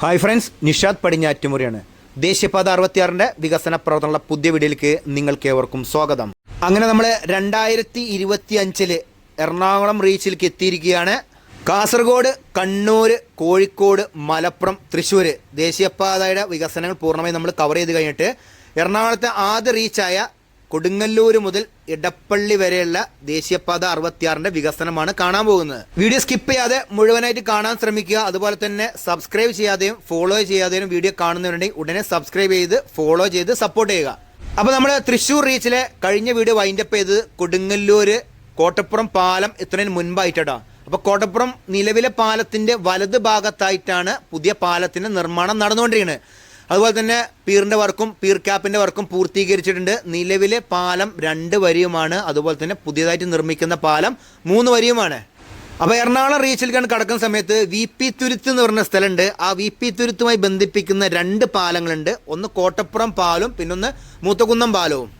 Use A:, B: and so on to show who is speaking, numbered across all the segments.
A: Hi friends Nishad പടിഞ്ഞാറ്റുമുറിയാണ്. ദേശീയപാത അറുപത്തിയാറിന്റെ വികസന പ്രവർത്തനമുള്ള പുതിയ വീഡിയോയിലേക്ക് നിങ്ങൾക്ക് ഏവർക്കും സ്വാഗതം. അങ്ങനെ നമ്മൾ രണ്ടായിരത്തി ഇരുപത്തി അഞ്ചിൽ എറണാകുളം റീച്ചിലേക്ക് എത്തിയിരിക്കുകയാണ്. കാസർഗോഡ് കണ്ണൂർ കോഴിക്കോട് മലപ്പുറം തൃശ്ശൂർ ദേശീയപാതയുടെ വികസനങ്ങൾ പൂർണമായും നമ്മൾ കവർ ചെയ്ത് കഴിഞ്ഞിട്ട് എറണാകുളത്തെ ആദ്യ റീച്ചായ കൊടുങ്ങല്ലൂർ മുതൽ ഇടപ്പള്ളി വരെയുള്ള ദേശീയപാത അറുപത്തിയാറിന്റെ വികസനമാണ് കാണാൻ പോകുന്നത്. വീഡിയോ സ്കിപ്പ് ചെയ്യാതെ മുഴുവനായിട്ട് കാണാൻ ശ്രമിക്കുക. അതുപോലെ തന്നെ സബ്സ്ക്രൈബ് ചെയ്യാതെയും ഫോളോ ചെയ്യാതെയും വീഡിയോ കാണുന്നവരുണ്ടെങ്കിൽ ഉടനെ സബ്സ്ക്രൈബ് ചെയ്ത് ഫോളോ ചെയ്ത് സപ്പോർട്ട് ചെയ്യുക. അപ്പോൾ നമ്മൾ തൃശ്ശൂർ റീച്ചിലെ കഴിഞ്ഞ വീഡിയോ വൈൻഡപ്പ് ചെയ്ത് കൊടുങ്ങല്ലൂർ കോട്ടപ്പുറം പാലം ഇത്രയും മുൻപായിട്ടാ അപ്പോൾ കോട്ടപ്പുറം നിലവിലെ പാലത്തിന്റെ വലത് ഭാഗത്തായിട്ടാണ് പുതിയ പാലത്തിന്റെ നിർമ്മാണം നടന്നുകൊണ്ടിരിക്കുന്നത്. അതുപോലെ തന്നെ പീറിന്റെ വർക്കും പീർ ക്യാപ്പിന്റെ വർക്കും പൂർത്തീകരിച്ചിട്ടുണ്ട്. നിലവിലെ പാലം രണ്ട് വരിയുമാണ്. അതുപോലെ തന്നെ പുതിയതായിട്ട് നിർമ്മിക്കുന്ന പാലം മൂന്ന് വരിയുമാണ്. അപ്പോൾ എറണാകുളം റീച്ചിലേക്കാണ് കടക്കുന്ന സമയത്ത് വി പി തുരുത്ത് എന്ന് പറഞ്ഞ സ്ഥലമുണ്ട്. ആ വി പി തുരുത്തുമായി ബന്ധിപ്പിക്കുന്ന രണ്ട് പാലങ്ങളുണ്ട്. ഒന്ന് കോട്ടപ്പുറം പാലും പിന്നൊന്ന് മൂത്തകുന്നം പാലവും.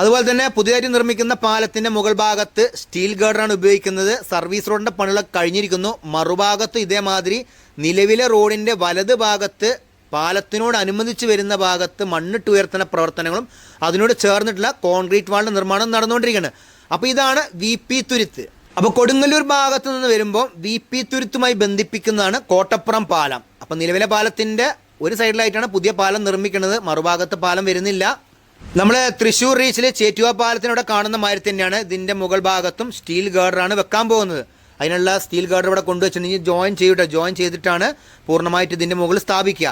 A: അതുപോലെ തന്നെ പുതിയതായി നിർമ്മിക്കുന്ന പാലത്തിന്റെ മുകൾ ഭാഗത്ത് സ്റ്റീൽ ഗാർഡറാണ് ഉപയോഗിക്കുന്നത്. സർവീസ് റോഡിന്റെ പണികളൊക്കെ കഴിഞ്ഞിരിക്കുന്നു. മറുഭാഗത്ത് ഇതേമാതിരി നിലവിലെ റോഡിന്റെ വലത് ഭാഗത്ത് പാലത്തിനോട് അനുബന്ധിച്ച് വരുന്ന ഭാഗത്ത് മണ്ണിട്ട് ഉയർത്തുന്ന പ്രവർത്തനങ്ങളും അതിനോട് ചേർന്നിട്ടുള്ള കോൺക്രീറ്റ് വാളിന്റെ നിർമ്മാണം നടന്നുകൊണ്ടിരിക്കുകയാണ്. അപ്പോൾ ഇതാണ് വി പി തുരുത്ത്. അപ്പോൾ കൊടുങ്ങല്ലൂർ ഭാഗത്ത് നിന്ന് വരുമ്പോൾ വി പി തുരുത്തുമായി ബന്ധിപ്പിക്കുന്നതാണ് കോട്ടപ്പുറം പാലം. അപ്പോൾ നിലവിലെ പാലത്തിന്റെ ഒരു സൈഡിലായിട്ടാണ് പുതിയ പാലം നിർമ്മിക്കുന്നത്. മറുഭാഗത്ത് പാലം വരുന്നില്ല. നമ്മൾ തൃശ്ശൂർ റീച്ചിലെ ചേറ്റുവ പാലത്തിനോടെ കാണുന്ന മാതിരി തന്നെയാണ് ഇതിന്റെ മുകൾ ഭാഗത്തും സ്റ്റീൽ ഗാർഡറാണ് വെക്കാൻ പോകുന്നത്. അതിനുള്ള സ്റ്റീൽ ഗാർഡർ ഇവിടെ കൊണ്ടുവച്ചിട്ടുണ്ടെങ്കിൽ ജോയിൻ ചെയ്യട്ടെ ജോയിൻ ചെയ്തിട്ടാണ് പൂർണമായിട്ട് ഇതിന്റെ മുകളിൽ സ്ഥാപിക്കുക.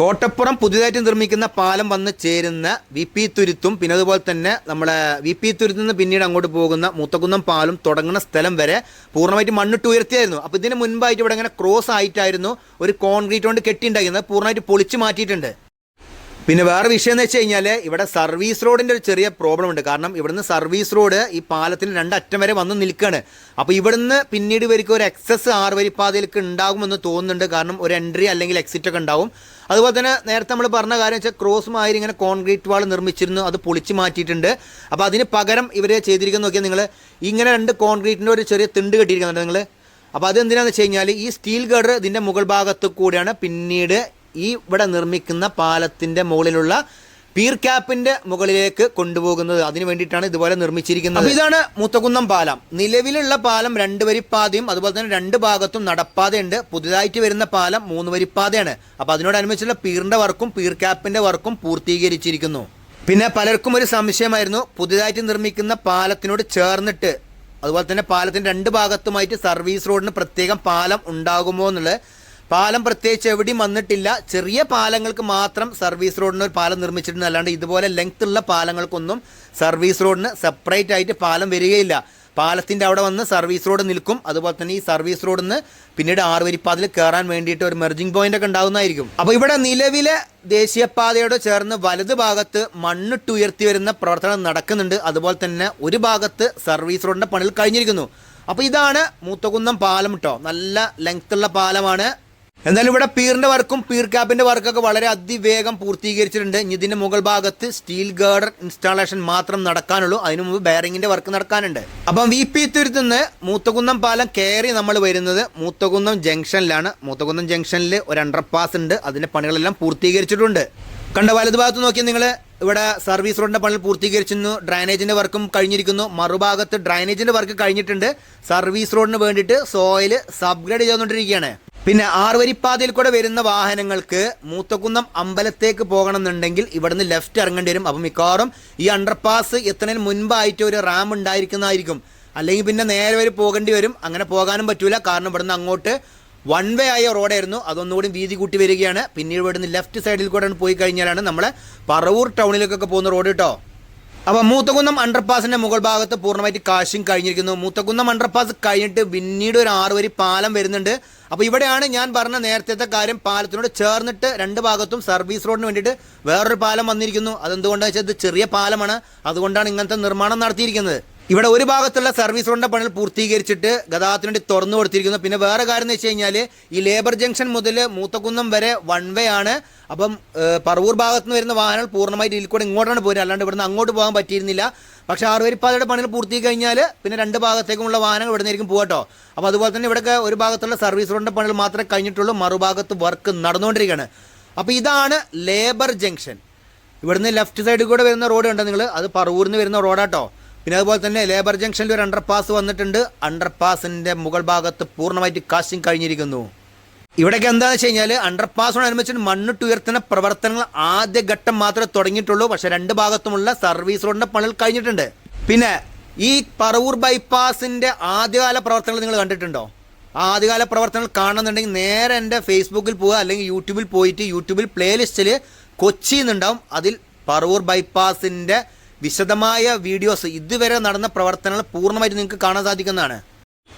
A: കോട്ടപ്പുറം പുതിയതായിട്ട് നിർമ്മിക്കുന്ന പാലം വന്ന് ചേരുന്ന വി പി തുരുത്തും പിന്നെ അതുപോലെ തന്നെ നമ്മളെ വി പി തുരുത്തിൽ നിന്ന് പിന്നീട് അങ്ങോട്ട് പോകുന്ന മൂത്തകുന്നം പാലം തുടങ്ങുന്ന സ്ഥലം വരെ പൂർണമായിട്ട് മണ്ണിട്ട് ഉയർത്തിയായിരുന്നു. അപ്പോൾ ഇതിന് മുൻപായിട്ട് ഇവിടെ ഇങ്ങനെ ക്രോസ് ആയിട്ടായിരുന്നു ഒരു കോൺക്രീറ്റ് കൊണ്ട് കെട്ടിണ്ടായിരുന്നത് പൂർണമായിട്ട് പൊളിച്ച് മാറ്റിയിട്ടുണ്ട്. പിന്നെ വേറെ വിഷയം എന്ന് വെച്ച് കഴിഞ്ഞാൽ ഇവിടെ സർവീസ് റോഡിന്റെ ഒരു ചെറിയ പ്രോബ്ലം ഉണ്ട്. കാരണം ഇവിടുന്ന് സർവീസ് റോഡ് ഈ പാലത്തിന് രണ്ടറ്റം വരെ വന്ന് നിൽക്കുകയാണ് അപ്പോൾ ഇവിടുന്ന് പിന്നീട് ഇവർക്ക് ഒരു എക്സസ് ആറുവരിപ്പാതയിലേക്ക് ഉണ്ടാകുമെന്ന് തോന്നുന്നുണ്ട്. കാരണം ഒരു എൻട്രി അല്ലെങ്കിൽ എക്സിറ്റ് ഒക്കെ ഉണ്ടാവും. അതുപോലെ തന്നെ നേരത്തെ നമ്മൾ പറഞ്ഞ കാര്യം വെച്ചാൽ ക്രോസ് മാതിരി ഇങ്ങനെ കോൺക്രീറ്റ് വാൾ നിർമ്മിച്ചിരുന്നു. അത് പൊളിച്ച് മാറ്റിയിട്ടുണ്ട്. അപ്പോൾ അതിന് പകരം ഇവർ ചെയ്തിരിക്കുന്ന നോക്കിയാൽ നിങ്ങൾ ഇങ്ങനെ രണ്ട് കോൺക്രീറ്റിന്റെ ഒരു ചെറിയ തിണ്ട് കെട്ടിയിരിക്കുന്നുണ്ട് നിങ്ങൾ അപ്പോൾ അതെന്തിനാന്ന് വെച്ച് കഴിഞ്ഞാൽ ഈ സ്റ്റീൽ ഗഡർ ഇതിന്റെ മുകൾ ഭാഗത്ത് കൂടിയാണ് പിന്നീട് ഈ ഇവിടെ നിർമ്മിക്കുന്ന പാലത്തിന്റെ മുകളിലുള്ള പീർ ക്യാപ്പിന്റെ മുകളിലേക്ക് കൊണ്ടുപോകുന്നത്. അതിന് വേണ്ടിയിട്ടാണ് ഇതുപോലെ നിർമ്മിച്ചിരിക്കുന്നത്. ഇതാണ് മുത്തകുന്നം പാലം. നിലവിലുള്ള പാലം രണ്ട് വരിപ്പാതയും അതുപോലെ തന്നെ രണ്ട് ഭാഗത്തും നടപ്പാതയുണ്ട്. പുതുതായിട്ട് വരുന്ന പാലം മൂന്ന് വരിപ്പാതയാണ്. അപ്പോൾ അതിനോടനുബന്ധിച്ചുള്ള പീറിന്റെ വർക്കും പീർ ക്യാപ്പിന്റെ വർക്കും പൂർത്തീകരിച്ചിരിക്കുന്നു. പിന്നെ പലർക്കും ഒരു സംശയമായിരുന്നു. പുതുതായിട്ട് നിർമ്മിക്കുന്ന പാലത്തിനോട് ചേർന്നിട്ട് അതുപോലെ തന്നെ പാലത്തിന്റെ രണ്ട് ഭാഗത്തുമായിട്ട് സർവീസ് റോഡിന് പ്രത്യേകം പാലം ഉണ്ടാകുമോ എന്നുള്ളത്. പാലം പ്രത്യേകിച്ച് എവിടെയും വന്നിട്ടില്ല. ചെറിയ പാലങ്ങൾക്ക് മാത്രം സർവീസ് റോഡിന് ഒരു പാലം നിർമ്മിച്ചിട്ടുണ്ട്. അല്ലാണ്ട് ഇതുപോലെ ലെങ്ത് ഉള്ള പാലങ്ങൾക്കൊന്നും സർവീസ് റോഡിന് സെപ്പറേറ്റ് ആയിട്ട് പാലം വരികയില്ല. പാലത്തിന്റെ അവിടെ വന്ന് സർവീസ് റോഡ് നിൽക്കും. അതുപോലെ തന്നെ ഈ സർവീസ് റോഡിൽ നിന്ന് പിന്നീട് ആറുവരിപ്പാതിൽ കയറാൻ വേണ്ടിയിട്ട് ഒരു മെർജിംഗ് പോയിന്റ് ഒക്കെ ഉണ്ടാകുന്നതായിരിക്കും അപ്പോൾ ഇവിടെ നിലവിലെ ദേശീയപാതയോട് ചേർന്ന് വലത് ഭാഗത്ത് മണ്ണിട്ട് ഉയർത്തി വരുന്ന പ്രവർത്തനം നടക്കുന്നുണ്ട്. അതുപോലെ തന്നെ ഒരു ഭാഗത്ത് സർവീസ് റോഡിന്റെ പണികൾ കഴിഞ്ഞിരിക്കുന്നു. അപ്പോൾ ഇതാണ് മൂത്തകുന്നം പാലം കേട്ടോ നല്ല ലെങ്ത്തുള്ള പാലമാണ്. എന്നാലും ഇവിടെ പീറിന്റെ വർക്കും പീർ ക്യാപ്പിന്റെ വർക്കൊക്കെ വളരെ അതിവേഗം പൂർത്തീകരിച്ചിട്ടുണ്ട്. ഇനി ഇതിന്റെ മുകൾ ഭാഗത്ത് സ്റ്റീൽ ഗാർഡർ ഇൻസ്റ്റാളേഷൻ മാത്രം നടക്കാനുള്ളൂ. അതിനു മുമ്പ് ബെയറിംഗിന്റെ വർക്ക് നടക്കാനുണ്ട്. അപ്പം വി പി തുരുത്തുനിന്ന് മൂത്തകുന്നം പാലം കയറി നമ്മൾ വരുന്നത് മൂത്തകുന്നം ജംഗ്ഷനിലാണ്. മൂത്തകുന്നം ജംഗ്ഷനിൽ ഒരു അണ്ടർപാസ് ഉണ്ട്. അതിന്റെ പണികളെല്ലാം പൂർത്തീകരിച്ചിട്ടുണ്ട്. കണ്ട വലതുഭാഗത്ത് ഭാഗത്ത് നോക്കിയാൽ നിങ്ങൾ ഇവിടെ സർവീസ് റോഡിന്റെ പണി പൂർത്തീകരിച്ചിരുന്നു. ഡ്രൈനേജിന്റെ വർക്കും കഴിഞ്ഞിരിക്കുന്നു. മറുഭാഗത്ത് ഡ്രൈനേജിന്റെ വർക്ക് കഴിഞ്ഞിട്ടുണ്ട്. സർവീസ് റോഡിന് വേണ്ടിയിട്ട് സോയിൽ സബ്ഗ്രേഡ് ചെയ്തുകൊണ്ടിരിക്കുകയാണ്. പിന്നെ ആറുവരിപ്പാതയിൽ കൂടെ വരുന്ന വാഹനങ്ങൾക്ക് മൂത്തക്കുന്നം അമ്പലത്തേക്ക് പോകണമെന്നുണ്ടെങ്കിൽ ഇവിടുന്ന് ലെഫ്റ്റ് ഇറങ്ങേണ്ടി വരും. അപ്പം മിക്കവാറും ഈ അണ്ടർപാസ് എത്തുന്നതിന് മുൻപായിട്ട് ഒരു റാം ഉണ്ടായിരിക്കുന്നതായിരിക്കും. അല്ലെങ്കിൽ പിന്നെ നേരെ വരെ പോകേണ്ടി വരും. അങ്ങനെ പോകാനും പറ്റൂല. കാരണം ഇവിടുന്ന് അങ്ങോട്ട് വൺ വേ ആയ റോഡായിരുന്നു അതൊന്നുകൂടി വീതി കൂട്ടി വരികയാണ്. പിന്നീട് ഇവിടുന്ന് ലെഫ്റ്റ് സൈഡിൽ കൂടെ പോയി കഴിഞ്ഞാലാണ് നമ്മളെ പറവൂർ ടൗണിലേക്കൊക്കെ പോകുന്ന റോഡ് കേട്ടോ അപ്പോൾ മൂത്തകുന്നം അണ്ടർപാസിന്റെ മുകൾ ഭാഗത്ത് പൂർണമായിട്ട് കാശും കഴിഞ്ഞിരിക്കുന്നു. മൂത്തകുന്നം അണ്ടർപാസ് കഴിഞ്ഞിട്ട് പിന്നീട് ഒരു ആറുവരി പാലം വരുന്നുണ്ട്. അപ്പോൾ ഇവിടെയാണ് ഞാൻ പറഞ്ഞ നേരത്തെ കാര്യം പാലത്തിനോട് ചേർന്നിട്ട് രണ്ട് ഭാഗത്തും സർവീസ് റോഡിന് വേണ്ടിയിട്ട് വേറൊരു പാലം വന്നിരിക്കുന്നു. അതെന്തുകൊണ്ടാണെന്ന് വെച്ചാൽ ഇത് ചെറിയ പാലമാണ്. അതുകൊണ്ടാണ് ഇങ്ങനത്തെ നിർമ്മാണം നടത്തിയിരിക്കുന്നത്. ഇവിടെ ഒരു ഭാഗത്തുള്ള സർവീസ് റോഡിന്റെ പണികൾ പൂർത്തീകരിച്ചിട്ട് ഗതാഗതത്തിന് വേണ്ടി തുറന്നു കൊടുത്തിരിക്കുന്നു. പിന്നെ വേറെ കാര്യം എന്ന് വെച്ച് കഴിഞ്ഞാൽ ഈ ലേബർ ജംഗ്ഷൻ മുതൽ മൂത്തക്കുന്നം വരെ വൺ വേ ആണ്. അപ്പം പറവൂർ ഭാഗത്ത് നിന്ന് വരുന്ന വാഹനങ്ങൾ പൂർണമായിട്ട് ഇതിൽ കൂടെ ഇങ്ങോട്ടാണ് പോരുന്നത്. അല്ലാണ്ട് ഇവിടുന്ന് അങ്ങോട്ട് പോകാൻ പറ്റിയിരുന്നില്ല. പക്ഷേ ആറുവരിപ്പാതയുടെ പണികൾ പൂർത്തി കഴിഞ്ഞാൽ പിന്നെ രണ്ട് ഭാഗത്തേക്കുമുള്ള വാഹനങ്ങൾ ഇവിടെ നിന്നായിരിക്കും പോകട്ടോ അപ്പോൾ അതുപോലെ തന്നെ ഇവിടെയൊക്കെ ഒരു ഭാഗത്തുള്ള സർവീസ് റോഡിന്റെ പണികൾ മാത്രമേ കഴിഞ്ഞിട്ടുള്ളൂ. മറുഭാഗത്ത് വർക്ക് നടന്നുകൊണ്ടിരിക്കുകയാണ്. അപ്പോൾ ഇതാണ് ലേബർ ജംഗ്ഷൻ. ഇവിടുന്ന് ലെഫ്റ്റ് സൈഡിൽ കൂടെ വരുന്ന റോഡ് കണ്ടോ നിങ്ങൾ അത് പറവൂരിൽ നിന്ന് വരുന്ന റോഡാട്ടോ പിന്നെ അതുപോലെ തന്നെ ലേബർ ജംഗ്ഷനിൽ ഒരു അണ്ടർപാസ് വന്നിട്ടുണ്ട്. അണ്ടർപാസിന്റെ മുകൾ ഭാഗത്ത് പൂർണമായിട്ട് കാശിങ് കഴിഞ്ഞിരിക്കുന്നു. ഇവിടേക്ക് എന്താണെന്ന് വെച്ച് കഴിഞ്ഞാൽ അണ്ടർപാസിനോടനുബന്ധിച്ച് മണ്ണിട്ട് ഉയർത്തുന്ന പ്രവർത്തനങ്ങൾ ആദ്യ ഘട്ടം മാത്രമേ തുടങ്ങിയിട്ടുള്ളൂ. പക്ഷേ രണ്ട് ഭാഗത്തുമുള്ള സർവീസ് റോഡിന്റെ പണികൾ കഴിഞ്ഞിട്ടുണ്ട്. പിന്നെ ഈ പറവൂർ ബൈപ്പാസിന്റെ ആദ്യകാല പ്രവർത്തനങ്ങൾ നിങ്ങൾ കണ്ടിട്ടുണ്ടോ? ആദ്യകാല പ്രവർത്തനങ്ങൾ കാണുന്നുണ്ടെങ്കിൽ നേരെ എന്റെ ഫേസ്ബുക്കിൽ പോവുക അല്ലെങ്കിൽ യൂട്യൂബിൽ പോയിട്ട് യൂട്യൂബിൽ പ്ലേലിസ്റ്റിൽ കൊച്ചിയിൽ നിന്നുണ്ടാവും അതിൽ പറവൂർ ബൈപ്പാസിന്റെ വിശദമായ വീഡിയോസ് ഇതുവരെ നടന്ന പ്രവർത്തനങ്ങൾ പൂർണമായിട്ട് നിങ്ങൾക്ക് കാണാൻ സാധിക്കുന്നതാണ്.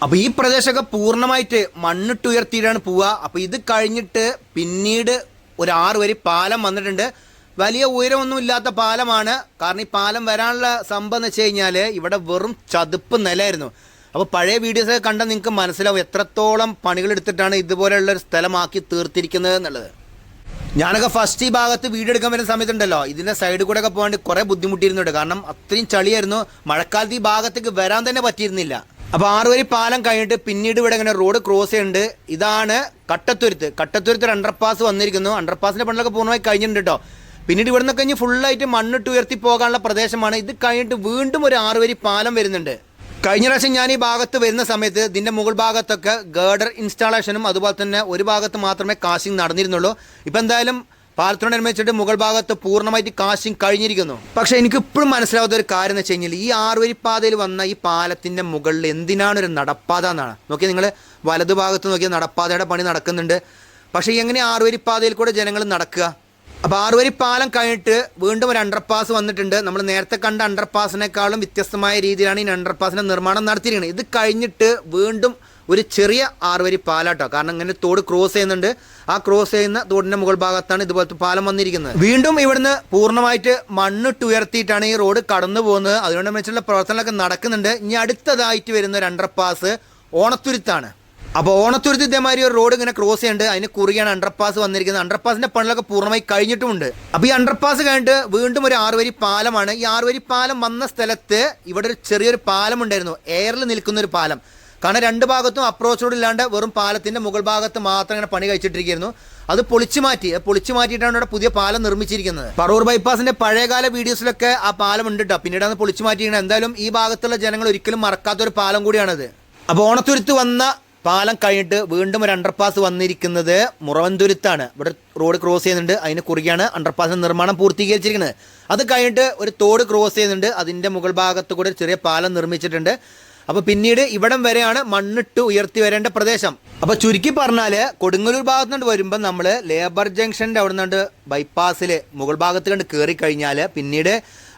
A: അപ്പോൾ ഈ പ്രദേശമൊക്കെ പൂർണമായിട്ട് മണ്ണിട്ട് ഉയർത്തിയിട്ടാണ് പോവുക. അപ്പോൾ ഇത് കഴിഞ്ഞിട്ട് പിന്നീട് ഒരു ആറ് വരി പാലം വന്നിട്ടുണ്ട്. വലിയ ഉയരമൊന്നും ഇല്ലാത്ത പാലമാണ്. കാരണം ഈ പാലം വരാനുള്ള സംഭവം എന്ന് വെച്ച് കഴിഞ്ഞാൽ ഇവിടെ വെറും ചതുപ്പ് നിലയായിരുന്നു. അപ്പോൾ പഴയ വീഡിയോസൊക്കെ കണ്ടാൽ നിങ്ങൾക്ക് മനസ്സിലാവും എത്രത്തോളം പണികളെടുത്തിട്ടാണ് ഇതുപോലെയുള്ള ഒരു സ്ഥലമാക്കി തീർത്തിരിക്കുന്നത് എന്നുള്ളത്. ഞാനൊക്കെ ഫസ്റ്റ് ഈ ഭാഗത്ത് വീഡിയോ എടുക്കാൻ വരുന്ന സമയത്തുണ്ടല്ലോ. ഇതിന്റെ സൈഡിൽ കൂടെ ഒക്കെ പോകാണ്ട് കുറെ ബുദ്ധിമുട്ടിയിരുന്നുണ്ട്. കാരണം അത്രയും ചളിയായിരുന്നു. മഴക്കാലത്ത് ഈ ഭാഗത്തേക്ക് വരാൻ തന്നെ പറ്റിയിരുന്നില്ല. അപ്പൊ ആറുവരി പാലം കഴിഞ്ഞിട്ട് പിന്നീട് ഇവിടെ ഇങ്ങനെ റോഡ് ക്രോസ് ചെയ്യുന്നുണ്ട്. ഇതാണ് കട്ടത്തുരുത്ത്. കട്ടത്തുരുത്ത് ഒരു അണ്ടർപാസ് വന്നിരിക്കുന്നു. അണ്ടർപാസിന്റെ പണിലൊക്കെ പൂർണമായി കഴിഞ്ഞിട്ടുണ്ട് കേട്ടോ പിന്നീട് ഇവിടെ നിന്നൊക്കെ കഴിഞ്ഞ് ഫുള്ളായിട്ട് മണ്ണിട്ട് ഉയർത്തി പോകാനുള്ള പ്രദേശമാണ്. ഇത് കഴിഞ്ഞിട്ട് വീണ്ടും ഒരു ആറുവരി പാലം വരുന്നുണ്ട്. കഴിഞ്ഞ പ്രാവശ്യം ഞാൻ ഈ ഭാഗത്ത് വരുന്ന സമയത്ത് ഇതിന്റെ മുകൾ ഭാഗത്തൊക്കെ ഗേഡർ ഇൻസ്റ്റാളേഷനും അതുപോലെ തന്നെ ഒരു ഭാഗത്ത് മാത്രമേ കാശിങ് നടന്നിരുന്നുള്ളൂ. ഇപ്പം എന്തായാലും പാലത്തിനോടനുബന്ധിച്ചിട്ട് മുകൾ ഭാഗത്ത് പൂർണമായിട്ട് കാശിങ് കഴിഞ്ഞിരിക്കുന്നു. പക്ഷെ എനിക്ക് ഇപ്പോഴും മനസ്സിലാവാത്ത ഒരു കാര്യം എന്ന് വെച്ച് കഴിഞ്ഞാൽ ഈ ആറുവരിപ്പാതയിൽ വന്ന ഈ പാലത്തിന്റെ മുകളിൽ എന്തിനാണ് ഒരു നടപ്പാത എന്നാണ്. നോക്കിയാൽ നിങ്ങൾ വലതു ഭാഗത്ത് നോക്കിയാൽ നടപ്പാതയുടെ പണി നടക്കുന്നുണ്ട്. പക്ഷേ എങ്ങനെ ആറുവരിപ്പാതയിൽ കൂടെ ജനങ്ങൾ നടക്കുക? അപ്പോൾ ആറുവരി പാലം കഴിഞ്ഞിട്ട് വീണ്ടും ഒരു അണ്ടർപാസ് വന്നിട്ടുണ്ട്. നമ്മൾ നേരത്തെ കണ്ട അണ്ടർപാസിനേക്കാളും വ്യത്യസ്തമായ രീതിയിലാണ് ഈ അണ്ടർപാസിന്റെ നിർമ്മാണം നടത്തിയിരിക്കുന്നത്. ഇത് കഴിഞ്ഞിട്ട് വീണ്ടും ഒരു ചെറിയ ആറുവരി പാലാട്ടോ കാരണം ഇങ്ങനെ തോട് ക്രോസ് ചെയ്യുന്നുണ്ട്. ആ ക്രോസ് ചെയ്യുന്ന തോടിന്റെ മുകൾ ഭാഗത്താണ് ഇതുപോലത്തെ പാലം വന്നിരിക്കുന്നത്. വീണ്ടും ഇവിടുന്ന് പൂർണമായിട്ട് മണ്ണിട്ട് ഉയർത്തിയിട്ടാണ് ഈ റോഡ് കടന്നു പോകുന്നത്. അതിനോട് വെച്ചുള്ള പ്രവർത്തനങ്ങളൊക്കെ നടക്കുന്നുണ്ട്. ഇനി അടുത്തതായിട്ട് വരുന്ന ഒരു അണ്ടർപാസ് ഓണത്തുരുത്താണ്. അപ്പോൾ ഓണത്തുരുത്ത് ഇതേമാതിരി ഒരു റോഡ് ഇങ്ങനെ ക്രോസ് ചെയ്യുന്നുണ്ട് അതിന് കുറിയാണ് അണ്ടർപാസ് വന്നിരിക്കുന്നത്. അണ്ടർപാസിന്റെ പണികളൊക്കെ പൂർണമായി കഴിഞ്ഞിട്ടുമുണ്ട്. അപ്പോൾ ഈ അണ്ടർപാസ് കഴിഞ്ഞിട്ട് വീണ്ടും ഒരു ആറുവരി പാലമാണ്. ഈ ആറുവരി പാലം വന്ന സ്ഥലത്ത് ഇവിടെ ഒരു ചെറിയൊരു പാലം ഉണ്ടായിരുന്നു എയറിൽ നിൽക്കുന്ന ഒരു പാലം. കാരണം രണ്ട് ഭാഗത്തും അപ്രോച്ച് റോഡ് ഇല്ലാണ്ട് വെറും പാലത്തിന്റെ മുകൾ ഭാഗത്ത് മാത്രം ഇങ്ങനെ പണി കഴിച്ചിട്ടിരിക്കുന്നു. അത് പൊളിച്ചു മാറ്റി. പൊളിച്ചു മാറ്റിയിട്ടാണ് ഇവിടെ പുതിയ പാലം നിർമ്മിച്ചിരിക്കുന്നത്. പറൂർ ബൈപ്പാസിന്റെ പഴയകാല വീഡിയോസിലൊക്കെ ആ പാലം ഉണ്ട് കേട്ടോ പിന്നീട് അത് പൊളിച്ചു മാറ്റിയിരിക്കുന്നത് എന്തായാലും ഈ ഭാഗത്തുള്ള ജനങ്ങൾ ഒരിക്കലും മറക്കാത്തൊരു പാലം കൂടിയാണത്. അപ്പോൾ ഓണത്തുരുത്ത് വന്ന പാലം കഴിഞ്ഞിട്ട് വീണ്ടും ഒരു അണ്ടർപാസ് വന്നിരിക്കുന്നത് മുറവൻതുരുത്താണ് ഇവിടെ റോഡ് ക്രോസ് ചെയ്യുന്നുണ്ട് അതിന് കുറുകെയാണ് അണ്ടർപാസ് നിർമ്മാണം പൂർത്തീകരിച്ചിരിക്കുന്നത്. അത് കഴിഞ്ഞിട്ട് ഒരു തോട് ക്രോസ് ചെയ്യുന്നുണ്ട് അതിന്റെ മുകൾ ഭാഗത്ത് കൂടെ ചെറിയ പാലം നിർമ്മിച്ചിട്ടുണ്ട്. അപ്പോൾ പിന്നീട് ഇവിടം വരെയാണ് മണ്ണിട്ട് ഉയർത്തി വരേണ്ട പ്രദേശം. അപ്പോൾ ചുരുക്കി പറഞ്ഞാൽ കൊടുങ്ങല്ലൂർ ഭാഗത്തു നിന്ന് വരുമ്പോൾ നമ്മൾ ലേബർ ജംഗ്ഷന്റെ അവിടെ നിന്നുകൊണ്ട് ബൈപ്പാസിൽ മുകൾ ഭാഗത്ത് കണ്ട് കയറി കഴിഞ്ഞാൽ പിന്നീട്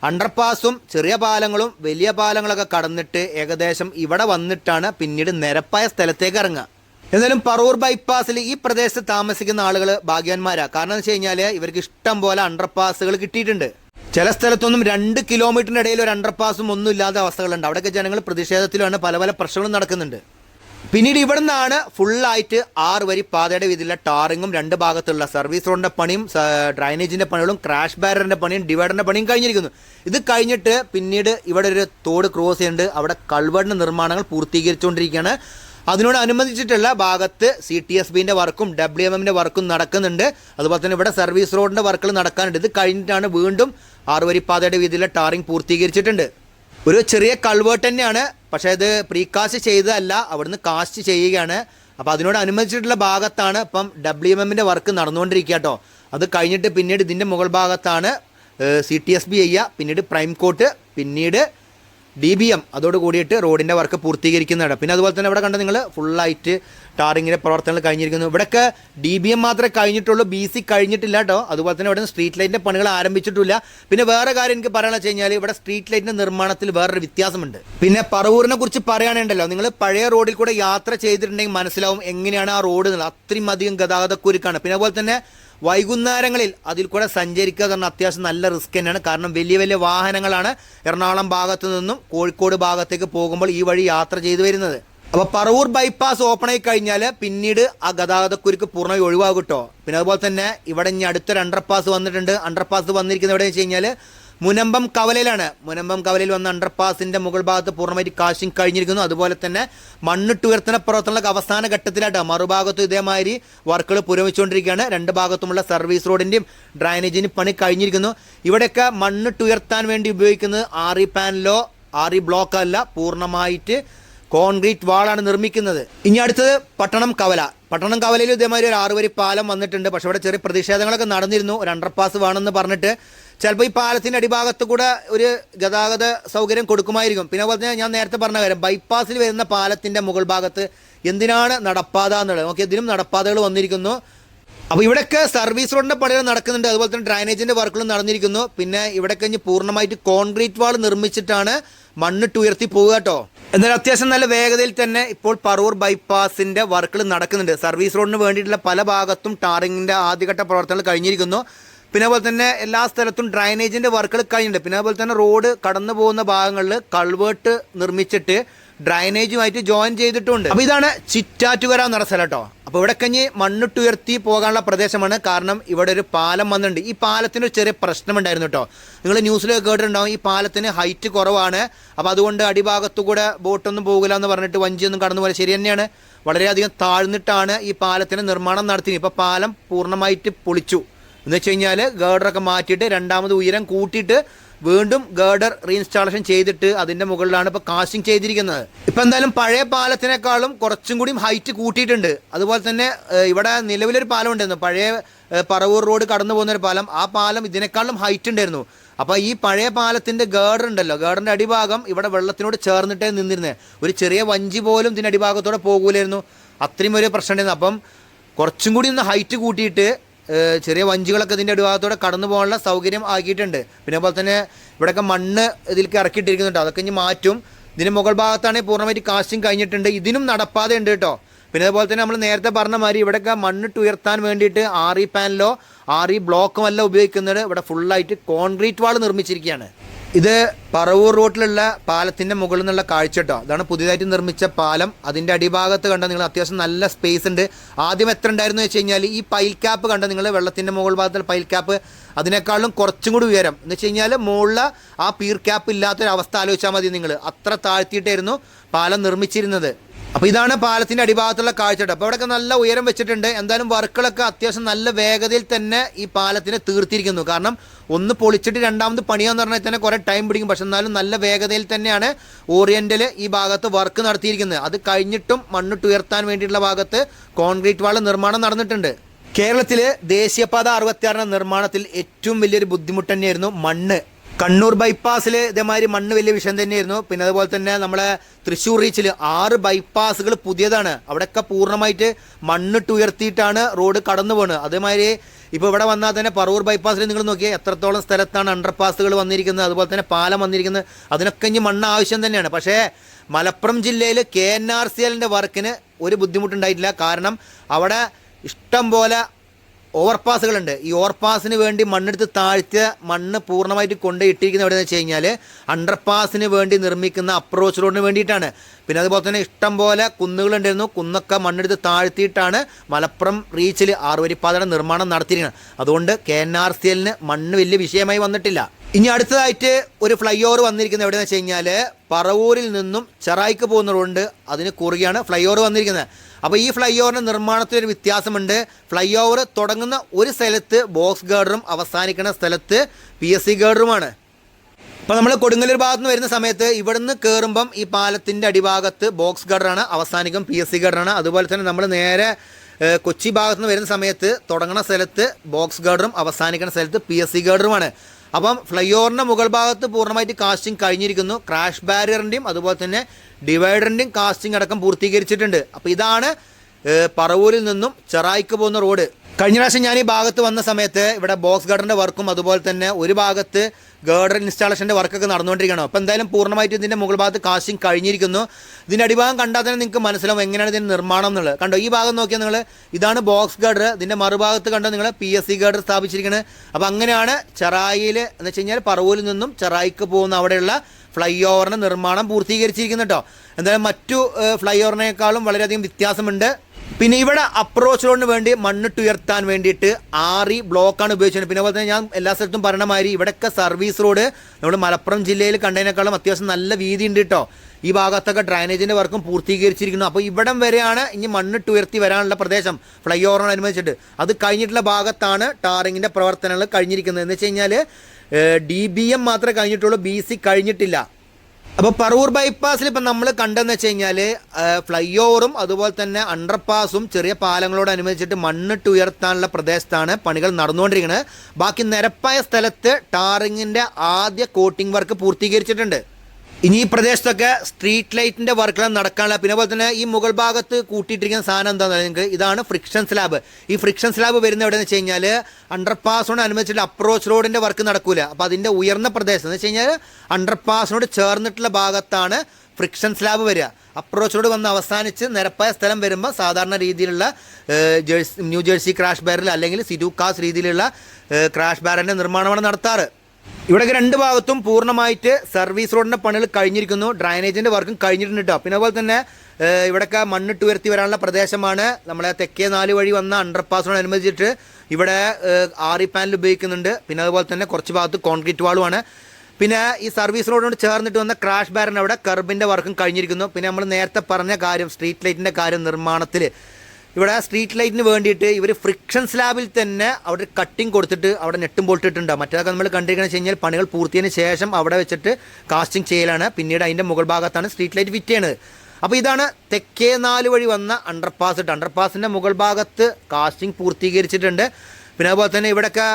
A: അണ്ടർപാസും ചെറിയ പാലങ്ങളും വലിയ പാലങ്ങളൊക്കെ കടന്നിട്ട് ഏകദേശം ഇവിടെ വന്നിട്ടാണ് പിന്നീട് നിരപ്പായ സ്ഥലത്തേക്ക് ഇറങ്ങുക. എന്നാലും പറവൂർ ബൈപ്പാസിൽ ഈ പ്രദേശത്ത് താമസിക്കുന്ന ആളുകൾ ഭാഗ്യവാന്മാരാണ് കാരണം എന്ന് വെച്ച് കഴിഞ്ഞാൽ ഇവർക്ക് ഇഷ്ടം പോലെ അണ്ടർപാസുകൾ കിട്ടിയിട്ടുണ്ട്. ചില സ്ഥലത്തൊന്നും രണ്ട് കിലോമീറ്ററിന് ഇടയിൽ ഒരു അണ്ടർപാസും ഒന്നും ഇല്ലാത്ത അവസ്ഥകളുണ്ട്. അവിടെയൊക്കെ ജനങ്ങൾ പ്രതിഷേധത്തിലാണ് പല പല പ്രശ്നങ്ങളും നടക്കുന്നുണ്ട്. പിന്നീട് ഇവിടെ നിന്നാണ് ഫുള്ളായിട്ട് ആറ് വരി പാതയുടെ വീതിയിലുള്ള ടാറിങ്ങും രണ്ട് ഭാഗത്തുള്ള സർവീസ് റോഡിന്റെ പണിയും ഡ്രൈനേജിന്റെ പണികളും ക്രാഷ് ബാരറിന്റെ പണിയും ഡിവൈഡറിന്റെ പണിയും കഴിഞ്ഞിരിക്കുന്നു. ഇത് കഴിഞ്ഞിട്ട് പിന്നീട് ഇവിടെ ഒരു തോട് ക്രോസ് ചെയ്യുന്നുണ്ട്. അവിടെ കൾവറിന്റെ നിർമ്മാണങ്ങൾ പൂർത്തീകരിച്ചുകൊണ്ടിരിക്കുകയാണ്. അതിനോടനുബന്ധിച്ചിട്ടുള്ള ഭാഗത്ത് സി ടി എസ് ബിന്റെ വർക്കും ഡബ്ല്യു എം എമ്മിന്റെ വർക്കും നടക്കുന്നുണ്ട്. അതുപോലെ തന്നെ ഇവിടെ സർവീസ് റോഡിന്റെ വർക്കുകൾ നടക്കാനുണ്ട്. ഇത് കഴിഞ്ഞിട്ടാണ് വീണ്ടും ആറുവരിപ്പാതയുടെ വീതിയിലെ ടാറിംഗ് പൂർത്തീകരിച്ചിട്ടുണ്ട്. ഒരു ചെറിയ കൾവേർട്ട് തന്നെയാണ് പക്ഷേ അത് പ്രീകാസ്റ്റ് ചെയ്തതല്ല അവിടുന്ന് കാസ്റ്റ് ചെയ്യുകയാണ്. അപ്പോൾ അതിനോട് അനുബന്ധിച്ചിട്ടുള്ള ഭാഗത്താണ് ഇപ്പം ഡബ്ല്യു എം എമ്മിന്റെ വർക്ക് നടന്നുകൊണ്ടിരിക്കുക കേട്ടോ. അത് കഴിഞ്ഞിട്ട് പിന്നീട് ഇതിന്റെ മുകൾ ഭാഗത്താണ് സി ടി എസ് ബി ചെയ്യുക പിന്നീട് പ്രൈം കോട്ട് പിന്നീട് ഡി ബി എം അതോട് കൂടിയിട്ട് റോഡിന്റെ വർക്ക് പൂർത്തീകരിക്കുന്നതാണ്. പിന്നെ അതുപോലെ തന്നെ ഇവിടെ കണ്ട നിങ്ങൾ ഫുള്ളായിട്ട് ടാറിങ്ങിന്റെ പ്രവർത്തനങ്ങൾ കഴിഞ്ഞിരിക്കുന്നു. ഇവിടെയൊക്കെ ഡി ബി എം മാത്രമേ കഴിഞ്ഞിട്ടുള്ളൂ ബി സി കഴിഞ്ഞിട്ടില്ല കേട്ടോ. അതുപോലെ തന്നെ ഇവിടെ സ്ട്രീറ്റ് ലൈറ്റിന്റെ പണികൾ ആരംഭിച്ചിട്ടില്ല. പിന്നെ വേറെ കാര്യം എനിക്ക് പറയാന്ന് വെച്ച് കഴിഞ്ഞാൽ ഇവിടെ സ്ട്രീറ്റ് ലൈറ്റിന്റെ നിർമ്മാണത്തിൽ വേറൊരു വ്യത്യാസമുണ്ട്. പിന്നെ പറവൂരിനെ കുറിച്ച് പറയാനുണ്ടല്ലോ. നിങ്ങൾ പഴയ റോഡിൽ കൂടെ യാത്ര ചെയ്തിട്ടുണ്ടെങ്കിൽ മനസ്സിലാവും എങ്ങനെയാണ് ആ റോഡ് എന്നുള്ളത്. അത്രയും അധികം ഗതാഗതക്കുരുക്കാണ്. പിന്നെ അതുപോലെ തന്നെ വൈകുന്നേരങ്ങളിൽ അതിൽ കൂടെ സഞ്ചരിക്കുക എന്ന് പറഞ്ഞാൽ അത്യാവശ്യം നല്ല റിസ്ക് തന്നെയാണ്. കാരണം വലിയ വലിയ വാഹനങ്ങളാണ് എറണാകുളം ഭാഗത്തു നിന്നും കോഴിക്കോട് ഭാഗത്തേക്ക് പോകുമ്പോൾ ഈ വഴി യാത്ര ചെയ്തു വരുന്നത്. അപ്പോൾ പറവൂർ ബൈപ്പാസ് ഓപ്പൺ ആയി കഴിഞ്ഞാൽ പിന്നീട് ആ ഗതാഗതക്കുരുക്ക് പൂർണമായി ഒഴിവാകും കേട്ടോ. പിന്നെ അതുപോലെ തന്നെ ഇവിടെ ഇനി അടുത്തൊരു അണ്ടർപാസ് വന്നിട്ടുണ്ട്. അണ്ടർപാസ് വന്നിരിക്കുന്നത് എവിടെയെന്ന് വെച്ച് കഴിഞ്ഞാൽ മുനമ്പം കവലയിലാണ്. മുനമ്പം കവലയിൽ വന്ന അണ്ടർപാസിന്റെ മുകൾ ഭാഗത്ത് പൂർണമായിട്ട് കാശിങ് കഴിഞ്ഞിരിക്കുന്നു. അതുപോലെ തന്നെ മണ്ണിട്ടുയർത്തന പ്രവർത്തനങ്ങൾക്ക് അവസാന ഘട്ടത്തിലായിട്ട് മറുഭാഗത്തും ഇതേമാതിരി വർക്കുകൾ പുരോഗമിച്ചുകൊണ്ടിരിക്കുകയാണ്. രണ്ട് ഭാഗത്തുമുള്ള സർവീസ് റോഡിന്റെയും ഡ്രൈനേജിന്റെയും പണി കഴിഞ്ഞിരിക്കുന്നു. ഇവിടെയൊക്കെ മണ്ണിട്ടുയർത്താൻ വേണ്ടി ഉപയോഗിക്കുന്നത് ആറി പാനലോ ആറി ബ്ലോക്ക് അല്ല. പൂർണമായിട്ട് കോൺക്രീറ്റ് വാളാണ് നിർമ്മിക്കുന്നത്. ഇനി അടുത്തത് പട്ടണം കവല. പട്ടണം കവലയിൽ ഇതേമാതിരി ഒരു ആറുവരി പാലം വന്നിട്ടുണ്ട്. പക്ഷെ ഇവിടെ ചെറിയ പ്രതിഷേധങ്ങളൊക്കെ നടന്നിരുന്നു. ഒരു അണ്ടർപാസ് വേണമെന്ന് പറഞ്ഞിട്ട് ചിലപ്പോൾ ഈ പാലത്തിന്റെ അടിഭാഗത്ത് കൂടെ ഒരു ഗതാഗത സൗകര്യം കൊടുക്കുമായിരിക്കും. പിന്നെ അതുപോലെ തന്നെ ഞാൻ നേരത്തെ പറഞ്ഞ കാര്യം ബൈപ്പാസിൽ വരുന്ന പാലത്തിന്റെ മുകൾ ഭാഗത്ത് എന്തിനാണ് നടപ്പാത എന്നുള്ളത്? നോക്കി ഇതിനും നടപ്പാതകൾ വന്നിരിക്കുന്നു. അപ്പോൾ ഇവിടെയൊക്കെ സർവീസ് റോഡിന്റെ പണികൾ നടക്കുന്നുണ്ട്. അതുപോലെ തന്നെ ഡ്രൈനേജിന്റെ വർക്കുകളും നടന്നിരിക്കുന്നു. പിന്നെ ഇവിടെ കഴിഞ്ഞ് പൂർണമായിട്ട് കോൺക്രീറ്റ് വാൾ നിർമ്മിച്ചിട്ടാണ് മണ്ണിട്ട് ഉയർത്തി പോവുക കേട്ടോ. എന്നാൽ അത്യാവശ്യം നല്ല വേഗതയിൽ തന്നെ ഇപ്പോൾ പറവൂർ ബൈപ്പാസിന്റെ വർക്കുകൾ നടക്കുന്നുണ്ട്. സർവീസ് റോഡിന് വേണ്ടിയിട്ടുള്ള പല ഭാഗത്തും ടാറിങ്ങിന്റെ ആദ്യഘട്ട പ്രവർത്തനങ്ങൾ കഴിഞ്ഞിരിക്കുന്നു. പിന്നെ അതുപോലെ തന്നെ എല്ലാ സ്ഥലത്തും ഡ്രൈനേജിന്റെ വർക്കുകൾ കഴിഞ്ഞിട്ടുണ്ട്. പിന്നെ അതുപോലെ തന്നെ റോഡ് കടന്നു പോകുന്ന ഭാഗങ്ങളിൽ കൾവേർട്ട് നിർമ്മിച്ചിട്ട് ഡ്രൈനേജുമായിട്ട് ജോയിൻ ചെയ്തിട്ടുണ്ട്. അപ്പോൾ ഇതാണ് ചിറ്റാറ്റുകര എന്ന് സ്ഥലം കേട്ടോ. അപ്പോൾ ഇവിടെ കഞ്ഞി മണ്ണിട്ടുയർത്തി പോകാനുള്ള പ്രദേശമാണ്. കാരണം ഇവിടെ ഒരു പാലം വന്നിട്ടുണ്ട്. ഈ പാലത്തിന് ഒരു ചെറിയ പ്രശ്നമുണ്ടായിരുന്നു കേട്ടോ. നിങ്ങൾ ന്യൂസിലൊക്കെ കേട്ടിട്ടുണ്ടാവും ഈ പാലത്തിന് ഹൈറ്റ് കുറവാണ്. അപ്പോൾ അതുകൊണ്ട് അടിഭാഗത്തു കൂടെ ബോട്ടൊന്നും പോകില്ല എന്ന് പറഞ്ഞിട്ട് വഞ്ചിയൊന്നും കടന്നു പോലെ ശരി തന്നെയാണ്. വളരെയധികം താഴ്ന്നിട്ടാണ് ഈ പാലത്തിന് നിർമ്മാണം നടത്തിയത്. ഇപ്പോൾ പാലം പൂർണമായിട്ട് പൊളിച്ചു. എന്ന് വെച്ച് കഴിഞ്ഞാൽ ഗേഡറൊക്കെ മാറ്റിയിട്ട് രണ്ടാമത് ഉയരം കൂട്ടിയിട്ട് വീണ്ടും ഗേർഡർ റീഇൻസ്റ്റാളേഷൻ ചെയ്തിട്ട് അതിന്റെ മുകളിലാണ് ഇപ്പോൾ കാസ്റ്റിംഗ് ചെയ്തിരിക്കുന്നത്. ഇപ്പം എന്തായാലും പഴയ പാലത്തിനേക്കാളും കുറച്ചും കൂടി ഹൈറ്റ് കൂട്ടിയിട്ടുണ്ട്. അതുപോലെ തന്നെ ഇവിടെ നിലവിലൊരു പാലം ഉണ്ടായിരുന്നു. പഴയ പറവൂർ റോഡ് കടന്നു പോകുന്ന ഒരു പാലം. ആ പാലം ഇതിനേക്കാളും ഹൈറ്റ് ഉണ്ടായിരുന്നു. അപ്പോൾ ഈ പഴയ പാലത്തിന്റെ ഗേർഡർ ഉണ്ടല്ലോ ഗേർഡറിന്റെ അടിഭാഗം ഇവിടെ വെള്ളത്തിനോട് ചേർന്നിട്ടേ നിന്നിരുന്നത് ഒരു ചെറിയ വഞ്ചി പോലും ഇതിന്റെ അടിഭാഗത്തോടെ പോകൂലായിരുന്നു. അത്രയും ഒരു പ്രശ്നം ഉണ്ടായിരുന്നു. അപ്പം കുറച്ചും കൂടി ഒന്ന് ഹൈറ്റ് കൂട്ടിയിട്ട് ചെറിയ വഞ്ചികളൊക്കെ ഇതിന്റെ അടിഭാഗത്തോടെ കടന്നു പോകാനുള്ള സൗകര്യം ആക്കിയിട്ടുണ്ട്. പിന്നെ അതുപോലെ തന്നെ ഇവിടെയൊക്കെ മണ്ണ് ഇതിലേക്ക് ഇറക്കിയിട്ടിരിക്കുന്നുണ്ട്. അതൊക്കെ ഇനി മാറ്റും. ഇതിന് മുകൾ ഭാഗത്താണെങ്കിൽ പൂർണമായിട്ട് കാസ്റ്റിംഗ് കഴിഞ്ഞിട്ടുണ്ട്. ഇതിനും നടപ്പാതെ ഉണ്ട് കേട്ടോ. പിന്നെ അതുപോലെ തന്നെ നമ്മൾ നേരത്തെ പറഞ്ഞ മാതിരി ഇവിടെയൊക്കെ മണ്ണിട്ട് ഉയർത്താൻ വേണ്ടിയിട്ട് ആറി പാനലോ ആറി ബ്ലോക്കും അല്ല ഉപയോഗിക്കുന്നത്. ഇവിടെ ഫുള്ളായിട്ട് കോൺക്രീറ്റ് വാൾ നിർമ്മിച്ചിരിക്കുകയാണ്. ഇത് പറവൂർ റോട്ടിലുള്ള പാലത്തിന്റെ മുകളിൽ നിന്നുള്ള കാഴ്ച കേട്ടോ. അതാണ് പുതിയതായിട്ട് നിർമ്മിച്ച പാലം. അതിന്റെ അടിഭാഗത്ത് കണ്ട നിങ്ങൾ അത്യാവശ്യം നല്ല സ്പേസ് ഉണ്ട്. ആദ്യം എത്ര ഉണ്ടായിരുന്നു വെച്ച് കഴിഞ്ഞാൽ ഈ പൈൽ ക്യാപ്പ് കണ്ട നിങ്ങൾ വെള്ളത്തിന്റെ മുകൾ ഭാഗത്തുള്ള പൈൽ ക്യാപ്പ് അതിനേക്കാളും കുറച്ചും കൂടി ഉയരം. എന്ന് വെച്ച് കഴിഞ്ഞാൽ മുകളിൽ ആ പീർ ക്യാപ്പ് ഇല്ലാത്തൊരവസ്ഥ ആലോചിച്ചാൽ മതി നിങ്ങൾ. അത്ര താഴ്ത്തിയിട്ടായിരുന്നു പാലം നിർമ്മിച്ചിരുന്നത്. അപ്പോൾ ഇതാണ് പാലത്തിന്റെ അടിഭാഗത്തുള്ള കാഴ്ചയുടെ അപ്പൊ അപ്പോൾ ഇവിടെയൊക്കെ നല്ല ഉയരം വെച്ചിട്ടുണ്ട്. എന്തായാലും വർക്കുകളൊക്കെ അത്യാവശ്യം നല്ല വേഗതയിൽ തന്നെ ഈ പാലത്തിനെ തീർത്തിരിക്കുന്നു. കാരണം ഒന്ന് പൊളിച്ചിട്ട് രണ്ടാമത് പണിയാന്ന് പറഞ്ഞാൽ തന്നെ കുറേ ടൈം പിടിക്കും. പക്ഷെ എന്നാലും നല്ല വേഗതയിൽ തന്നെയാണ് ഓറിയന്റൽ ഈ ഭാഗത്ത് വർക്ക് നടത്തിയിരിക്കുന്നത്. അത് കഴിഞ്ഞിട്ടും മണ്ണിട്ട് ഉയർത്താൻ വേണ്ടിയിട്ടുള്ള ഭാഗത്ത് കോൺക്രീറ്റ് വാൾ നിർമ്മാണം നടന്നിട്ടുണ്ട്. കേരളത്തിലെ ദേശീയപാത അറുപത്തിയാറിന്റെ നിർമ്മാണത്തിൽ ഏറ്റവും വലിയൊരു ബുദ്ധിമുട്ട് തന്നെയായിരുന്നു മണ്ണ്. കണ്ണൂർ ബൈപ്പാസിൽ ഇതേമാതിരി മണ്ണ് വലിയ വിഷയം തന്നെയായിരുന്നു. പിന്നെ അതുപോലെ തന്നെ നമ്മളെ തൃശ്ശൂർ റീച്ചിൽ ആറ് ബൈപ്പാസുകൾ പുതിയതാണ്. അവിടെയൊക്കെ പൂർണമായിട്ട് മണ്ണിട്ട് ഉയർത്തിയിട്ടാണ് റോഡ് കടന്നു പോകുന്നത് അതേമാതിരി ഇപ്പോൾ ഇവിടെ വന്നാൽ തന്നെ പറവൂർ ബൈപ്പാസിൽ നിങ്ങൾ നോക്കിയാൽ എത്രത്തോളം സ്ഥലത്താണ് അണ്ടർപാസുകൾ വന്നിരിക്കുന്നത്. അതുപോലെ തന്നെ പാലം വന്നിരിക്കുന്നത്. അതിനൊക്കെ ഇനി മണ്ണ് ആവശ്യം തന്നെയാണ്. പക്ഷേ മലപ്പുറം ജില്ലയിൽ കെ എൻ ആർ സി എല്ലിന്റെ വർക്കിന് ഒരു ബുദ്ധിമുട്ടുണ്ടായിട്ടില്ല. കാരണം അവിടെ ഇഷ്ടം പോലെ ഓവർപാസുകളുണ്ട് ഈ ഓവർപാസിന് വേണ്ടി മണ്ണെടുത്ത് താഴ്ത്തിയ മണ്ണ് പൂർണമായിട്ട് കൊണ്ട് ഇട്ടിരിക്കുന്നത് എവിടെയെന്ന് വെച്ച് കഴിഞ്ഞാൽ അണ്ടർപാസിന് വേണ്ടി നിർമ്മിക്കുന്ന അപ്രോച്ച് റോഡിന് വേണ്ടിയിട്ടാണ്. പിന്നെ അതുപോലെ തന്നെ ഇഷ്ടം പോലെ കുന്നുകളുണ്ടായിരുന്നു. കുന്നൊക്കെ മണ്ണെടുത്ത് താഴ്ത്തിയിട്ടാണ് മലപ്പുറം റീച്ചിൽ ആറുവരിപ്പാതയുടെ നിർമ്മാണം നടത്തിയിരിക്കുന്നത്. അതുകൊണ്ട് കെ എൻ ആർ സി എല്ലിന് മണ്ണ് വലിയ വിഷയമായി വന്നിട്ടില്ല. ഇനി അടുത്തതായിട്ട് ഒരു ഫ്ലൈ ഓവർ വന്നിരിക്കുന്നത് എവിടെയെന്ന് വെച്ച് കഴിഞ്ഞാൽ പറവൂരിൽ നിന്നും ചെറായിക്ക് പോകുന്ന അതിന് കുറുകെയാണ് ഫ്ലൈ ഓവർ വന്നിരിക്കുന്നത്. അപ്പോൾ ഈ ഫ്ലൈ ഓവറിന്റെ നിർമ്മാണത്തിൽ ഒരു വ്യത്യാസമുണ്ട്. ഫ്ലൈ ഓവർ തുടങ്ങുന്ന ഒരു സ്ഥലത്ത് ബോക്സ് ഗാർഡറും അവസാനിക്കുന്ന സ്ഥലത്ത് പി എസ് സി ഗാർഡറുമാണ് ഇപ്പോൾ നമ്മൾ കൊടുങ്ങല്ലൂർ ഭാഗത്ത് നിന്ന് വരുന്ന സമയത്ത് ഇവിടുന്ന് കയറുമ്പം ഈ പാലത്തിന്റെ അടിഭാഗത്ത് ബോക്സ് ഗാർഡറാണ് അവസാനിക്കും പി എസ് സി ഗാർഡറാണ് അതുപോലെ തന്നെ നമ്മൾ നേരെ കൊച്ചി ഭാഗത്ത് നിന്ന് വരുന്ന സമയത്ത് തുടങ്ങുന്ന സ്ഥലത്ത് ബോക്സ് ഗാർഡറും അവസാനിക്കുന്ന സ്ഥലത്ത് പി എസ് സി ഗാർഡറുമാണ് അപ്പം ഫ്ലൈ ഓവറിന്റെ മുകൾ ഭാഗത്ത് പൂർണമായിട്ട് കാസ്റ്റിംഗ് കഴിഞ്ഞിരിക്കുന്നു. ക്രാഷ് ബാരിയറിന്റെയും അതുപോലെ തന്നെ ഡിവൈഡറിന്റെയും കാസ്റ്റിംഗ് അടക്കം പൂർത്തീകരിച്ചിട്ടുണ്ട്. അപ്പോൾ ഇതാണ് പറവൂരിൽ നിന്നും ചെറായിക്ക് പോകുന്ന റോഡ്. കഴിഞ്ഞ പ്രാവശ്യം ഞാൻ ഈ ഭാഗത്ത് വന്ന സമയത്ത് ഇവിടെ ബോക്സ് ഗാർഡറിന്റെ വർക്കും അതുപോലെ തന്നെ ഒരു ഭാഗത്ത് ഗേർഡർ ഇൻസ്റ്റാളേഷന്റെ വർക്കൊക്കെ നടന്നുകൊണ്ടിരിക്കുകയാണ്. അപ്പോൾ എന്തായാലും പൂർണമായിട്ട് ഇതിന്റെ മുകൾ ഭാഗത്ത് കാസ്റ്റിംഗ് കഴിഞ്ഞിരിക്കുന്നു. ഇതിന്റെ അടിഭാഗം കണ്ടാൽ തന്നെ നിങ്ങൾക്ക് മനസ്സിലാവും എങ്ങനെയാണ് ഇതിന്റെ നിർമ്മാണം എന്നുള്ളത്. കണ്ടോ ഈ ഭാഗം നോക്കിയാൽ നിങ്ങൾ ഇതാണ് ബോക്സ് ഗാർഡർ ഇതിന്റെ മറുഭാഗത്ത് കണ്ടോ നിങ്ങൾ പി എസ് സി ഗാർഡർ സ്ഥാപിച്ചിരിക്കുന്നത് അപ്പോൾ അങ്ങനെയാണ് ചെറായിൽ എന്ന് വെച്ച് കഴിഞ്ഞാൽ പറവൂരിൽ നിന്നും ചെറായിക്ക് പോകുന്ന അവിടെയുള്ള ഫ്ലൈ ഓവറിന്റെ നിർമ്മാണം പൂർത്തീകരിച്ചിരിക്കുന്നു കേട്ടോ. എന്തായാലും മറ്റു ഫ്ലൈ ഓവറിനേക്കാളും വളരെയധികം വ്യത്യാസമുണ്ട്. പിന്നെ ഇവിടെ അപ്രോച്ച് റോഡിന് വേണ്ടി മണ്ണിട്ട് ഉയർത്താൻ വേണ്ടിയിട്ട് ആറി ബ്ലോക്കാണ് ഉപയോഗിച്ചത്. പിന്നെ അതുപോലെ തന്നെ ഞാൻ എല്ലാ സ്ഥലത്തും പറഞ്ഞ മാതിരി ഇവിടെയൊക്കെ സർവീസ് റോഡ് നമ്മൾ മലപ്പുറം ജില്ലയിൽ കണ്ടതിനേക്കാളും അത്യാവശ്യം നല്ല വീതി ഉണ്ട് കേട്ടോ ഈ ഭാഗത്തൊക്കെ ഡ്രൈനേജിന്റെ വർക്കും പൂർത്തീകരിച്ചിരിക്കുന്നു. അപ്പോൾ ഇവിടം വരെയാണ് ഇനി മണ്ണിട്ട് ഉയർത്തി വരാനുള്ള പ്രദേശം. ഫ്ലൈ അനുവദിച്ചിട്ട്. അത് കഴിഞ്ഞിട്ടുള്ള ഭാഗത്താണ് ടാറിങ്ങിന്റെ പ്രവർത്തനങ്ങൾ കഴിഞ്ഞിരിക്കുന്നത്. എന്ന് വെച്ച് കഴിഞ്ഞാൽ ഡി ബി എം മാത്രമേ കഴിഞ്ഞിട്ടുള്ളൂ. ബി സി കഴിഞ്ഞിട്ടില്ല. അപ്പോൾ പറവൂർ ബൈപ്പാസിൽ ഇപ്പം നമ്മൾ കണ്ടെന്ന് വെച്ച് കഴിഞ്ഞാൽ ഫ്ലൈ ഓവറും അതുപോലെ തന്നെ അണ്ടർപാസും ചെറിയ പാലങ്ങളോട് അനുബന്ധിച്ചിട്ട് മണ്ണിട്ട് ഉയർത്താനുള്ള പ്രദേശത്താണ് പണികൾ നടന്നുകൊണ്ടിരിക്കുന്നത് ബാക്കി നിരപ്പായ സ്ഥലത്ത് ടാറിങ്ങിന്റെ ആദ്യ കോട്ടിംഗ് വർക്ക് പൂർത്തീകരിച്ചിട്ടുണ്ട്. ഇനി ഈ പ്രദേശത്തൊക്കെ സ്ട്രീറ്റ് ലൈറ്റിന്റെ വർക്കുകൾ നടക്കാനുള്ള പിന്നെ അതുപോലെ തന്നെ ഈ മുകൾ ഭാഗത്ത് കൂട്ടിയിട്ടിരിക്കുന്ന സാധനം എന്താണെന്ന് പറയുന്നത് ഇതാണ് ഫ്രിക്ഷൻ സ്ലാബ് ഈ ഫ്രിക്ഷൻ സ്ലാബ് വരുന്ന എവിടെയെന്ന് വെച്ച് കഴിഞ്ഞാൽ അണ്ടർപാസിനോട് അനുബന്ധിച്ചിട്ട് അപ്രോച്ച് റോഡിന്റെ വർക്ക് നടക്കൂല. അപ്പോൾ അതിന്റെ ഉയർന്ന പ്രദേശം എന്ന് വെച്ച് കഴിഞ്ഞാൽ അണ്ടർപാസിനോട് ചേർന്നിട്ടുള്ള ഭാഗത്താണ് ഫ്രിക്ഷൻ സ്ലാബ് വരിക. അപ്രോച്ച് റോഡ് വന്ന് അവസാനിച്ച് നിരപ്പായ സ്ഥലം വരുമ്പോൾ സാധാരണ രീതിയിലുള്ള Jersey new Jersey crash barrel അല്ലെങ്കിൽ സിഡുക്കാസ് രീതിയിലുള്ള ക്രാഷ് ബാരലിന്റെ നിർമ്മാണമാണ് നടത്താറ്. ഇവിടെയൊക്കെ രണ്ട് ഭാഗത്തും പൂർണമായിട്ട് സർവീസ് റോഡിന്റെ പണികൾ കഴിഞ്ഞിരിക്കുന്നു. ഡ്രൈനേജിന്റെ വർക്കും കഴിഞ്ഞിട്ടുണ്ട് പിന്നെ അതുപോലെ തന്നെ ഇവിടൊക്കെ മണ്ണിട്ട് ഉയർത്തി വരാനുള്ള പ്രദേശമാണ്. നമ്മളെ തെക്കേ നാല് വഴി വന്ന അണ്ടർപാസിനോടനുബന്ധിച്ചിട്ട് ഇവിടെ ആറി പാനൽ ഉപയോഗിക്കുന്നുണ്ട്. പിന്നെ അതുപോലെ തന്നെ കുറച്ച് ഭാഗത്ത് കോൺക്രീറ്റ് വാളുമാണ് പിന്നെ ഈ സർവീസ് റോഡിനോട് ചേർന്നിട്ട് വന്ന ക്രാഷ് ബാരൻ അവിടെ കർബിന്റെ വർക്കും കഴിഞ്ഞിരിക്കുന്നു. പിന്നെ നമ്മൾ നേരത്തെ പറഞ്ഞ കാര്യം സ്ട്രീറ്റ് ലൈറ്റിന്റെ കാര്യം നിർമ്മാണത്തിൽ ഇവിടെ സ്ട്രീറ്റ് ലൈറ്റിന് വേണ്ടിയിട്ട് ഇവർ ഫ്രിക്ഷൻ സ്ലാബിൽ തന്നെ അവിടെ കട്ടിങ് കൊടുത്തിട്ട് അവിടെ നെട്ടും പൊളിട്ടിട്ടുണ്ട് മറ്റേതൊക്കെ നമ്മൾ കണ്ടിരിക്കുന്ന വെച്ച് കഴിഞ്ഞാൽ പണികൾ പൂർത്തിയതിന് ശേഷം അവിടെ വെച്ചിട്ട് കാസ്റ്റിംഗ് ചെയ്യലാണ്. പിന്നീട് അതിന്റെ മുകൾ ഭാഗത്താണ് സ്ട്രീറ്റ് ലൈറ്റ് ഫിറ്റ് ചെയ്യണത് അപ്പോൾ ഇതാണ് തെക്കേ നാല് വഴി വന്ന അണ്ടർപാസ് അണ്ടർപാസിന്റെ മുകൾ ഭാഗത്ത് കാസ്റ്റിംഗ് പൂർത്തീകരിച്ചിട്ടുണ്ട്. പിന്നെ അതുപോലെ തന്നെ ഇവിടെയൊക്കെ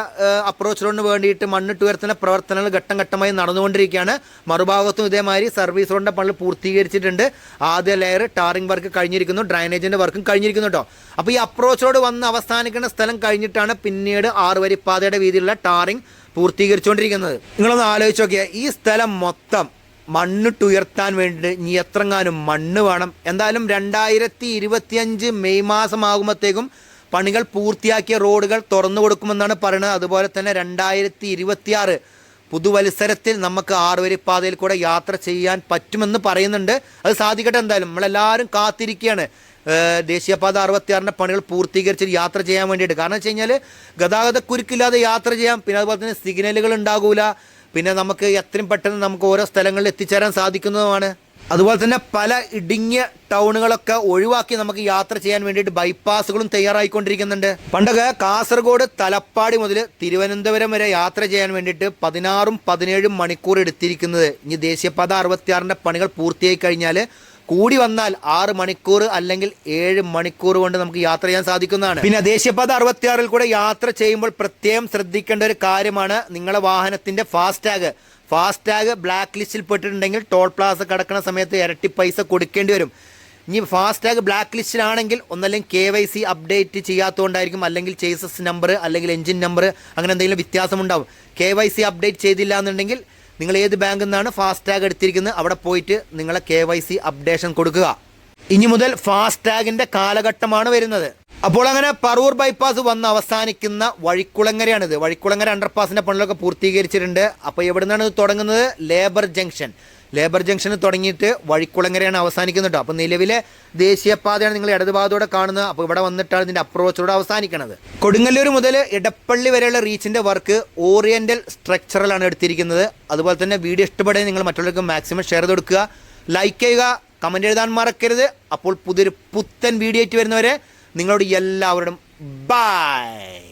A: അപ്രോച്ച് റോഡിന് വേണ്ടിയിട്ട് മണ്ണിട്ട് ഉയർത്തുന്ന പ്രവർത്തനങ്ങൾ ഘട്ടം ഘട്ടമായി നടന്നുകൊണ്ടിരിക്കുകയാണ്. മറുഭാഗത്തും ഇതേമാതിരി സർവീസ് റോഡിന്റെ പണികൾ പൂർത്തീകരിച്ചിട്ടുണ്ട്. ആദ്യ ലെയർ ടാറിംഗ് വർക്ക് കഴിഞ്ഞിരിക്കുന്നു ഡ്രൈനേജിന്റെ വർക്കും കഴിഞ്ഞിരിക്കുന്നു കേട്ടോ അപ്പോൾ ഈ അപ്രോച്ച് റോഡ് വന്ന് അവസാനിക്കുന്ന സ്ഥലം കഴിഞ്ഞിട്ടാണ് പിന്നീട് ആറ് വരിപ്പാതയുടെ വീതിയിലുള്ള ടാറിംഗ് പൂർത്തീകരിച്ചുകൊണ്ടിരിക്കുന്നത്. നിങ്ങളൊന്ന് ആലോചിച്ച് നോക്കിയാൽ ഈ സ്ഥലം മൊത്തം മണ്ണിട്ടുയർത്താൻ വേണ്ടി ഇനി എത്രങ്ങാനും മണ്ണ് വേണം. എന്തായാലും രണ്ടായിരത്തി ഇരുപത്തിയഞ്ച് മെയ് മാസമാകുമ്പോഴത്തേക്കും പണികൾ പൂർത്തിയാക്കിയ റോഡുകൾ തുറന്നു കൊടുക്കുമെന്നാണ് പറയുന്നത്. അതുപോലെ തന്നെ രണ്ടായിരത്തി ഇരുപത്തിയാറ് പുതുവത്സരത്തിൽ നമുക്ക് ആറുവരിപ്പാതയിൽ കൂടെ യാത്ര ചെയ്യാൻ പറ്റുമെന്ന് പറയുന്നുണ്ട്. അത് സാധിക്കട്ടെ എന്തായാലും. നമ്മളെല്ലാവരും കാത്തിരിക്കുകയാണ്. ദേശീയപാത അറുപത്തിയാറിന്റെ പണികൾ പൂർത്തീകരിച്ച് യാത്ര ചെയ്യാൻ വേണ്ടിയിട്ട്. കാരണം വെച്ച് കഴിഞ്ഞാൽ ഗതാഗതക്കുരുക്കില്ലാതെ യാത്ര ചെയ്യാം. പിന്നെ അതുപോലെ തന്നെ സിഗ്നലുകൾ ഉണ്ടാകൂല. പിന്നെ നമുക്ക് എത്രയും പെട്ടെന്ന് നമുക്ക് ഓരോ സ്ഥലങ്ങളിൽ എത്തിച്ചേരാൻ സാധിക്കുന്നതുമാണ്. അതുപോലെ തന്നെ പല ഇടുങ്ങിയ ടൗണുകളൊക്കെ ഒഴിവാക്കി നമുക്ക് യാത്ര ചെയ്യാൻ വേണ്ടിയിട്ട് ബൈപ്പാസുകളും തയ്യാറായിക്കൊണ്ടിരിക്കുന്നുണ്ട്. പണ്ടൊക്കെ കാസർഗോഡ് തലപ്പാടി മുതൽ തിരുവനന്തപുരം വരെ യാത്ര ചെയ്യാൻ വേണ്ടിയിട്ട് പതിനാറും പതിനേഴും മണിക്കൂർ എടുത്തിരിക്കുന്നത്. ഇനി ദേശീയപാത അറുപത്തിയാറിന്റെ പണികൾ പൂർത്തിയായി കഴിഞ്ഞാൽ കൂടി വന്നാൽ ആറ് മണിക്കൂർ അല്ലെങ്കിൽ ഏഴ് മണിക്കൂർ കൊണ്ട് നമുക്ക് യാത്ര ചെയ്യാൻ സാധിക്കുന്നതാണ്. പിന്നെ ദേശീയപാത അറുപത്തിയാറിൽ കൂടെ യാത്ര ചെയ്യുമ്പോൾ പ്രത്യേകം ശ്രദ്ധിക്കേണ്ട ഒരു കാര്യമാണ് നിങ്ങളുടെ വാഹനത്തിന്റെ ഫാസ്ടാഗ് ഫാസ്ടാഗ് ബ്ലാക്ക് ലിസ്റ്റിൽ പെട്ടിട്ടുണ്ടെങ്കിൽ ടോൾ പ്ലാസ കടക്കുന്ന സമയത്ത് ഇരട്ടി പൈസ കൊടുക്കേണ്ടി വരും. ഇനി ഫാസ്ടാഗ് ബ്ലാക്ക് ലിസ്റ്റിലാണെങ്കിൽ ഒന്നല്ലെങ്കിൽ കെ വൈ സി അപ്ഡേറ്റ് ചെയ്യാത്തതുകൊണ്ടായിരിക്കും അല്ലെങ്കിൽ ചേസസ് നമ്പർ അല്ലെങ്കിൽ എഞ്ചിൻ നമ്പർ അങ്ങനെ എന്തെങ്കിലും വ്യത്യാസമുണ്ടാവും. കെ വൈ സി അപ്ഡേറ്റ് ചെയ്തില്ല എന്നുണ്ടെങ്കിൽ നിങ്ങൾ ഏത് ബാങ്കിൽ നിന്നാണ് ഫാസ്ടാഗ് എടുത്തിരിക്കുന്നത്? അവിടെ പോയിട്ട് നിങ്ങളെ കെ അപ്ഡേഷൻ കൊടുക്കുക. ഇനി മുതൽ ഫാസ്ടാഗിന്റെ കാലഘട്ടമാണ് വരുന്നത്. അപ്പോൾ അങ്ങനെ പറൂർ ബൈപ്പാസ് വന്ന് അവസാനിക്കുന്ന വഴിക്കുളങ്ങരയാണിത്. വഴിക്കുളങ്ങര അണ്ടർപാസിന്റെ പണികളൊക്കെ പൂർത്തീകരിച്ചിട്ടുണ്ട്. അപ്പോൾ എവിടെ നിന്നാണ് ഇത് തുടങ്ങുന്നത്? Labour junction. ലേബർ ജംഗ്ഷൻ തുടങ്ങിയിട്ട് വഴിക്കുളങ്ങരയാണ് അവസാനിക്കുന്നത്. കേട്ടോ അപ്പോൾ നിലവിലെ ദേശീയപാതയാണ് നിങ്ങൾ ഇടതുപാതയോടെ കാണുന്നത്. അപ്പോൾ ഇവിടെ വന്നിട്ടാണ് ഇതിന്റെ അപ്രോച്ചോടെ അവസാനിക്കുന്നത് കൊടുങ്ങല്ലൂർ മുതൽ ഇടപ്പള്ളി വരെയുള്ള റീച്ചിന്റെ വർക്ക് ഓറിയന്റൽ സ്ട്രക്ചറലാണ് എടുത്തിരിക്കുന്നത്. അതുപോലെ തന്നെ വീഡിയോ ഇഷ്ടപ്പെടുക നിങ്ങൾ മറ്റുള്ളവർക്ക് മാക്സിമം ഷെയർ ചെയ്ത് കൊടുക്കുക ലൈക്ക് ചെയ്യുക കമന്റ് എഴുതാൻ മറക്കരുത്. അപ്പോൾ പുതിയൊരു പുത്തൻ വീഡിയോ ആയിട്ട് വരുന്നവരെ നിങ്ങളോട് എല്ലാവരോടും ബൈ